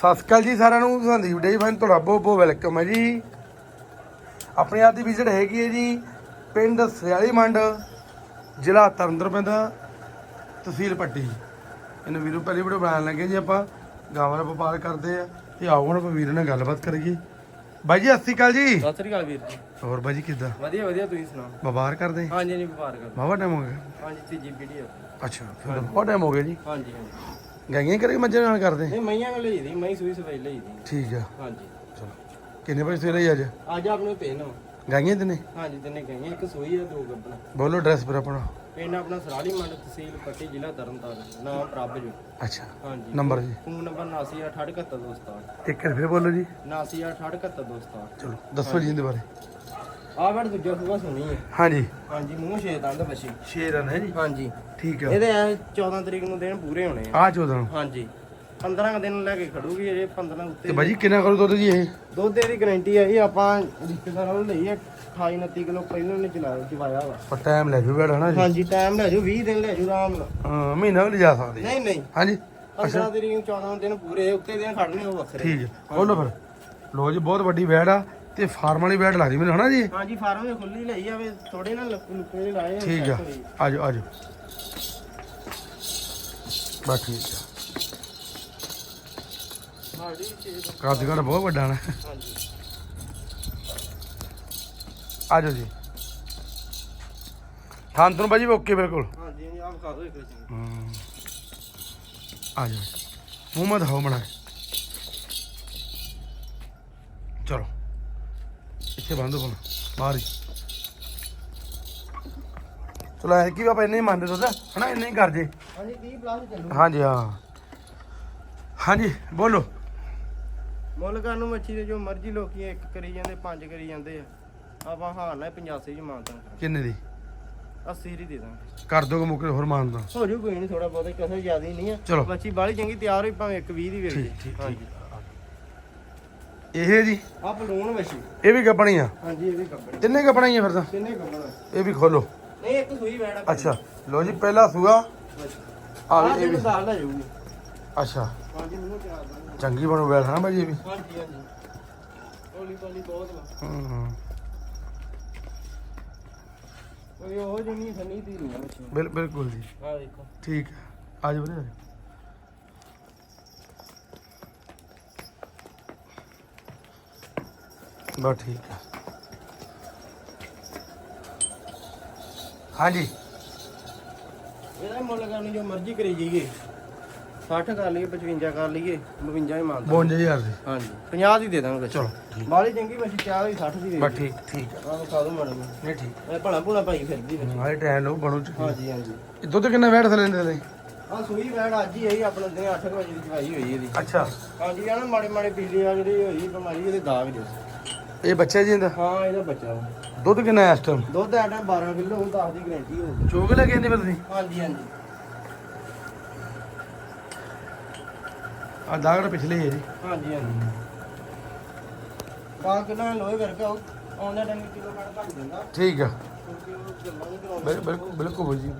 ਸਤਿ ਸ਼੍ਰੀ ਅਕਾਲ ਜੀ ਸਾਰਿਆਂ ਨੂੰ। ਸੰਦੀਪ ਡੇ ਫਨ ਤੁਹਾਡਾ ਬਹੁਤ ਬਹੁਤ ਵੈਲਕਮ ਹੈ ਜੀ। ਆਪਣੀ ਆਦੀ ਵਿਜ਼ਿਟ ਹੈਗੀ ਹੈ ਜੀ ਪਿੰਡ ਸਿਆਲੀ ਮੰਡ ਜ਼ਿਲ੍ਹਾ ਤਰਨਤਾਰਨ ਤਹਿਸੀਲ ਪੱਟੀ। ਇਹਨੂੰ ਵੀਰੋ ਪਹਿਲੀ ਵੀਡੀਓ ਬਣਾਉਣ ਲੱਗੇ ਜੀ ਆਪਾਂ। ਗਾਵਾਂ ਦਾ ਵਪਾਰ ਕਰਦੇ ਆ ਤੇ ਆਓ ਹੁਣ ਆਪਾਂ ਵੀਰ ਨਾਲ ਗੱਲਬਾਤ ਕਰੀਏ। ਬਾਈ ਜੀ ਸਤਿ ਸ਼੍ਰੀ ਅਕਾਲ ਜੀ। ਸਤਿ ਸ੍ਰੀ ਅਕਾਲ ਵੀਰ ਜੀ। ਹੋਰ ਬਾਈ ਜੀ ਕਿੱਦਾਂ? ਵਧੀਆ ਵਧੀਆ ਤੁਸੀਂ ਸੁਣਾਓ? ਵਪਾਰ ਕਰਦੇ? ਹਾਂਜੀ ਹਾਂਜੀ ਵਪਾਰ ਕਰ ਬਾਵਾ ਟਾਈਮ ਹੋ ਗਿਆ। ਹਾਂਜੀ ਤੀਜੀ ਆ ਅੱਛਾ ਬਹੁਤ ਟਾਈਮ ਹੋ ਗਿਆ ਜੀ। ਹਾਂਜੀ ਹਾਂਜੀ। ਗਾਈਆਂ ਕਰੇ ਮੱਝਾਂ ਨਾਲ ਕਰਦੇ? ਨਹੀਂ ਮਈਆਂ ਲਈ ਦੀ ਮਈ ਸੂਈ ਸਵਾਈ ਲਈ ਦੀ ਠੀਕ ਆ। ਹਾਂਜੀ। ਚਲੋ। ਕਿੰਨੇ ਵਜੇ ਸਵੇਰੇ ਅੱਜ? ਅੱਜ ਆਪਣੇ ਤਿੰਨ। ਗਾਈਆਂ ਤੇ ਨੇ ਹਾਂਜੀ ਤਿੰਨੇ ਗਈਆਂ ਇੱਕ ਸੂਈ ਆ ਦੋ ਗੱਬਣਾ ਬੋਲੋ ਐਡਰੈਸ ਫਿਰ ਆਪਣਾ। ਪਿੰਡ ਆਪਣਾ ਸਰਾਲੀ ਮੰਡ ਤਹਿਸੀਲ ਪੱਟੀ ਜ਼ਿਲ੍ਹਾ ਤਰਨਤਾਰਨ ਨਾਮ ਪ੍ਰਭ ਜੀ। ਅੱਛਾ। ਹਾਂਜੀ। ਨੰਬਰ ਜੀ। ਫੋਨ ਨੰਬਰ 796827 ਇੱਕ ਵਾਰ ਫਿਰ ਬੋਲੋ ਜੀ। 796827 ਚਲੋ ਦੱਸੋ ਜੀ ਇਹਦੇ ਬਾਰੇ। ਆ ਬੜ ਦੂਜਾ ਸੂਆ ਸੁਣੀ ਹੈ ਹਾਂਜੀ। ਹਾਂਜੀ ਮੂੰਹ ਛੇ ਦੰਦ ਬੱਛੀ 6 ਰਨ ਹੈ ਜੀ? ਹਾਂਜੀ। ਠੀਕ ਆ। ਇਹਦੇ ਐ 14 ਤਰੀਕ ਨੂੰ ਦਿਨ ਪੂਰੇ ਹੋਣੇ ਆ। ਆ 14 ਹਾਂਜੀ। 15 ਕੁ ਦਿਨ ਲੈ ਕੇ ਖੜੂਗੀ ਅਜੇ 15 ਉੱਤੇ। ਤੇ ਬਾਜੀ ਕਿੰਨਾ ਕਰੋ ਦੁੱਧ ਜੀ ਇਹ? ਦੁੱਧ ਦੀ ਗਾਰੰਟੀ ਹੈ ਇਹ ਆਪਾਂ ਰਿਸ਼ਤੇਦਾਰਾਂ ਨੂੰ ਲਈ ਹੈ 28 29 ਕਿਲੋ ਪਹਿਲਾਂ ਨੇ ਚਲਾਇਆ ਚਵਾਇਆ ਵਾ। ਪਰ ਟਾਈਮ ਲੈ ਜੂ ਬੈਠਾ ਨਾ ਜੀ? ਹਾਂਜੀ ਟਾਈਮ ਲੈ ਜਾਓ 20 ਦਿਨ ਲੈ ਜਾਓ ਆਰਾਮ ਨਾਲ। ਹਾਂ ਮਹੀਨਾ ਵੀ ਲਿਜਾ ਸਕਦੇ। ਨਹੀਂ ਨਹੀਂ। ਹਾਂਜੀ। 15 ਤਰੀਕ ਨੂੰ 14 ਦਿਨ ਪੂਰੇ ਉੱਤੇ ਦਿਨ ਖੜਨੇ ਉਹ ਵੱਖਰੇ। ਠੀਕ ਹੈ। ਬੋਲੋ ਫਿਰ। ਲੋ ਜੀ ਬਹੁਤ ਵੱਡੀ ਵੈੜ ਆ। ਤੇ ਫਾਰਮ ਵਾਲੀ ਵੈੜ ਲੱਗਦੀ ਮੈਨੂੰ ਹਨਾ ਜੀ? ਹਾਂਜੀ ਫਾਰਮ ਵਿੱਚ ਖੁੱਲੀ ਲਈ ਆਵੇ ਥੋੜੇ ਨਾ ਲੱਕ ਲਾਏ ਆ, ਠੀਕ ਆ। ਆਜੋ ਆਜੋ। ਬਸ ਠੀਕ ਆ। ਸਾਡੀ ਛੇ ਦਾ- ਕੱਦ ਕਾਠ ਬਹੁਤ ਵੱਡਾ ਨਾ। ਹਾਂਜੀ। ਆਜੋ ਜੀ। ਥਾਂ ਤੋਂ ਬਾਜੀ ਓਕੇ ਬਿਲਕੁਲ। ਹਾਂਜੀ ਆਪ ਖਾ ਦੋ ਇੱਕ ਚੀਜ਼ ਹਮ। ਆ ਜਾਓ ਮੂੰਹ ਮਤ ਹੋ ਬਣਾ ਇੱਥੇ ਬੰਦ ਹੋ ਬਾਹਰ ਹੀ। ਚਲੋ ਐ ਕੀ ਆਪਾਂ ਇੰਨੇ ਹੀ ਮੰਨਦੇ ਦੁੱਧ ਹਨਾ ਇੰਨੇ ਹੀ ਕਰ ਜੇ ਹਾਂਜੀ 30 ਪਲੱਸ ਚੱਲੂ। ਹਾਂਜੀ ਹਾਂ। ਹਾਂਜੀ ਬੋਲੋ। ਮੁੱਲ ਕਰਨ ਨੂੰ ਮੱਛੀ ਦੇ ਜੋ ਮਰਜ਼ੀ ਲੋਕੀ ਇੱਕ ਕਰੀ ਜਾਂਦੇ ਪੰਜ ਕਰੀ ਜਾਂਦੇ ਆ। ਆਪਾਂ ਹਾਰ ਨਾਲ 85 ਚ ਮਾਨਤਾਂ ਕਿੰਨੇ ਦੀ? 80 ਹੀ ਦੇ ਦਾਂਗੇ। ਕਰ ਦੋਗੇ ਮੁੱਕੇ ਹੋਰ ਮੰਨਦਾ ਹੋ ਜੂ ਕੋਈ ਨਹੀਂ ਥੋੜਾ ਬਹੁਤਾ ਕਿਸੇ ਜ਼ਿਆਦਾ ਹੀ ਨਹੀਂ ਆ। ਚਲੋ। ਬੱਚੀ ਬਾਲੀ ਚੰਗੀ ਤਿਆਰ ਹੋਈ ਭਾਵੇਂ ਇੱਕ 20 ਦੀ ਵੇਚ ਠੀਕ ਠੀਕ। ਹਾਂਜੀ। ਇਹ ਜੀ? ਆ ਬਲੂਨ ਬੱਚੀ ਇਹ ਵੀ ਕੱਪਣੀ ਆ? ਹਾਂਜੀ ਇਹ ਵੀ ਕੱਪੜੇ ਤਿੰਨੇ ਕੱਪਣੀ ਆ ਫਿਰ ਤਾਂ? ਕਿੰਨੇ ਕੱਪੜਾ ਇਹ ਵੀ ਖੋਲੋ। ਨਹੀਂ ਇੱਕ ਸੂਈ ਬੈਠਾ ਅੱਛਾ। ਲੋ ਜੀ ਪਹਿਲਾ ਸੂਆ। ਆ ਵੀ ਇਹ ਵੀ। ਵੀ ਦਾਲ ਲੈ ਜਾਊਗੀ। ਅੱਛਾ। ਹਾਂਜੀ ਮੈਨੂੰ ਚਾਰ ਦਾਂਗੇ ਚੰਗੀ ਬਣੂ ਬੈਠ ਨਾ ਬਾਜੀ ਇਹ ਵੀ? ਹਾਂਜੀ ਹਾਂਜੀ। ਕੋਲੀ ਕੋਲੀ ਬਹੁਤ ਹੂੰ। ਹੂੰ ਉਹ ਜਿਹੀ ਨਹੀਂ ਸੰਨੀ ਦੀ ਨਹੀਂ ਬਿਲਕੁਲ ਜੀ। ਆ ਦੇਖੋ। ਠੀਕ ਆ ਜਾਓ ਵੀਰੇ। ਬਸ ਠੀਕ ਹੈ ਹਾਂਜੀ। ਇਹਦਾ ਮੁੱਲ ਕਰਨੀ ਜੋ ਮਰਜ਼ੀ ਕਰੀ ਜਾਈਏ। 60 ਕਰ ਲਈਏ 55 ਕਰ ਲਈਏ 52 ਹੀ ਮੰਨਦਾ 52000 ਦੀ। ਹਾਂਜੀ 50 ਦੀ ਦੇ ਦਾਂਗੇ। ਚਲੋ ਠੀਕ। ਬਾਲੀ ਚੰਗੀ ਚਾਹ ਵੀ 60 ਦੀ ਦੇ ਬਸ ਠੀਕ ਠੀਕ ਹੈ ਆਹ ਖਾ ਦੋ ਮੈਡਮ ਨਹੀਂ ਠੀਕ। ਇਹ ਭਲਾ ਭੁਲਾ ਭਾਈ ਫਿਰਦੀ ਬੱਚੀ ਹਾਏ ਟਾਈਮ ਲੋ ਬਣੂ ਚ ਹਾਂਜੀ ਹਾਂਜੀ। ਇਹ ਦੁੱਧ ਕਿੰਨਾ ਵੈਟ ਥਲੇ ਦੇ ਆ ਸੂਈ ਵੈੜ ਅੱਜ ਹੀ ਆਈ ਆਪਣੇ ਦਿਨ 8 ਵਜੇ ਦੀ ਚਵਾਈ ਹੋਈ ਇਹਦੀ। ਅੱਛਾ। ਹਾਂਜੀ ਆ ਨਾ ਮਾੜੇ ਮਾੜੇ ਪੀਲੀ ਆ ਜਿਹੜੀ ਹੋਈ ਬਿਮਾਰੀ ਇਹਦੇ ਦਾਗ ਦੇ ਇਹ ਬੱਚਾ ਜੀ ਇਹਦਾ? ਹਾਂ ਇਹਦਾ ਬੱਚਾ ਵਾ। ਦੁੱਧ ਕਿੰਨਾ ਹੈ ਇਸ ਟਾਈਮ ਦੁੱਧ ਆ ਟਾਈਮ 12 ਕਿਲੋ ਹੁਣ 10 ਦੀ ਗਾਰੰਟੀ ਹੋਊਗੀ ਚੋਗ ਲੈ ਕੇ ਆਂਦੇ ਫਿਰ ਤੁਸੀਂ? ਹਾਂਜੀ ਹਾਂਜੀ। ਆ ਦਾਗੜ ਪਿਛਲੇ ਹੈ ਜੀ। ਹਾਂਜੀ ਹਾਂਜੀ। ਬਾਗ ਕਿਲੋ ਲੋਹੇ ਕਰਕੇ ਆਉ ਆਉਂਦਾ ਟਾਈਮ ਕਿਲੋ ਕੱਢ ਭੱਜ ਦਿੰਦਾ। ਠੀਕ ਆ। ਕਿਉਂਕਿ ਉਹ ਗੱਲਾਂ ਨਹੀਂ ਕਰਾਉਂਦਾ। ਬਿਲ- ਬਿਲਕੁਲ ਬਿਲਕੁਲ ਬੋਲ ਜੀ।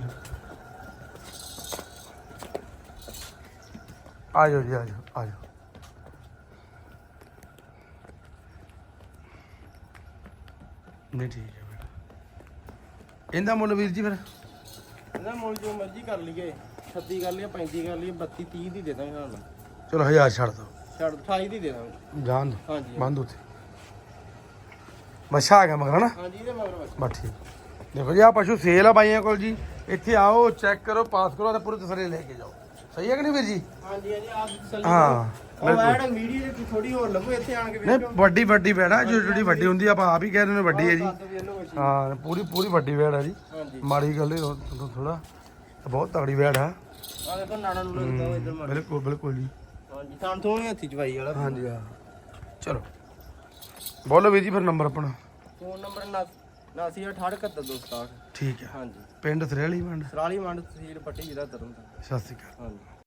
ਆ ਜਾਓ ਜੀ ਆ ਜਾਓ ਆ ਜਾਓ। ਨਹੀਂ ਠੀਕ ਹੈ ਬੇਟਾ। ਇਹਦਾ ਮੁੱਲ ਵੀਰ ਜੀ ਫਿਰ? ਇਹਦਾ ਮੁੱਲ ਜੋ ਮਰਜ਼ੀ ਕਰ ਲਈਏ 36 ਕਰ ਲਈਏ 35 ਕਰ ਲਈਏ 32 30 ਦੀ ਦੇ ਦਾਂਗੇ ਚਲੋ ਹਜ਼ਾਰ ਛੱਡ ਦੋ ਛੱਡ 28 ਦੀ ਦੇ ਦਾਂਗੇ। ਦੋ ਹਾਂਜੀ। ਬੰਦ ਉੱਥੇ। ਮੱਛਾ ਆ ਗਿਆ ਮਗਰ ਨਾ ਹਾਂਜੀ ਇਹਦੇ ਮਗਰ ਬੱਚਾ ਬਸ ਠੀਕ। ਦੇਖੋ ਜੀ ਆ ਪਸ਼ੂ ਸੇਲ ਆ ਬਾਈਆਂ ਕੋਲ ਜੀ। ਇੱਥੇ ਆਓ ਚੈੱਕ ਕਰੋ ਪਾਸ ਕਰੋ ਤੇ ਪੂਰੇ ਤਸਰੇ ਲੈ ਕੇ ਜਾਓ। ਸਹੀ ਹੈ ਕਿ ਨਹੀਂ ਵੀਰ ਜੀ? ਹਾਂਜੀ ਹਾਂਜੀ ਆਪ ਤਸੱਲੀ ਹਾਂ। ਉਹ ਐਡ ਵੀਡੀਓ ਦੇ ਥੋੜੀ ਹੋਰ ਲੱਗੋ ਇੱਥੇ ਆਣ ਕੇ ਨਹੀਂ ਵੇਖੋ ਵੱਡੀ ਵੱਡੀ ਬੈੜਾ ਜੋ ਜਿਹੜੀ ਵੱਡੀ ਹੁੰਦੀ ਆ ਆਪਾਂ ਆਪ ਹੀ ਕਹਿ ਨੇ ਵੱਡੀ ਹੈ ਜੀ। ਦੱਸ ਵੇਖ ਹਾਂ ਪੂਰੀ ਪੂਰੀ ਵੱਡੀ ਵੈੜ ਹੈ ਜੀ। ਹਾਂਜੀ। ਮਾੜੀ ਗੱਲ ਨਹੀਂ ਥੋੜਾ ਬਹੁਤ ਤਗੜੀ ਵੈੜ ਹੈ ਆ ਦੇਖੋ ਨਾੜਾ ਨੂੰ ਲੱਗਦਾ ਉਹ ਇਧਰ ਮਾਰ ਬਿਲਕੁਲ ਬਿਲਕੁਲ ਜੀ। ਹਾਂਜੀ ਤਾਂ ਥੋੜੀ ਹੱਥੀ ਚਵਾਈ ਵਾਲਾ। ਹਾਂਜੀ ਹਾਂ। ਚਲੋ। ਬੋਲੋ ਵੀਰ ਜੀ ਫਿਰ ਨੰਬਰ ਆਪਣਾ। ਫੋਨ ਨੰਬਰ 986827 ਠੀਕ ਹੈ। ਹਾਂਜੀ। ਪਿੰਡ ਥਰੇਲੀ ਮੰਡ ਸਰਾਲੀ ਮੰਡ ਤਹਿਸੀਲ ਪੱਟੀ ਜ਼ਿਲ੍ਹਾ ਤਰਨਤਾਰਨ। ਸਤਿ ਸ਼੍ਰੀ ਅਕਾਲ। ਹਾਂਜੀ।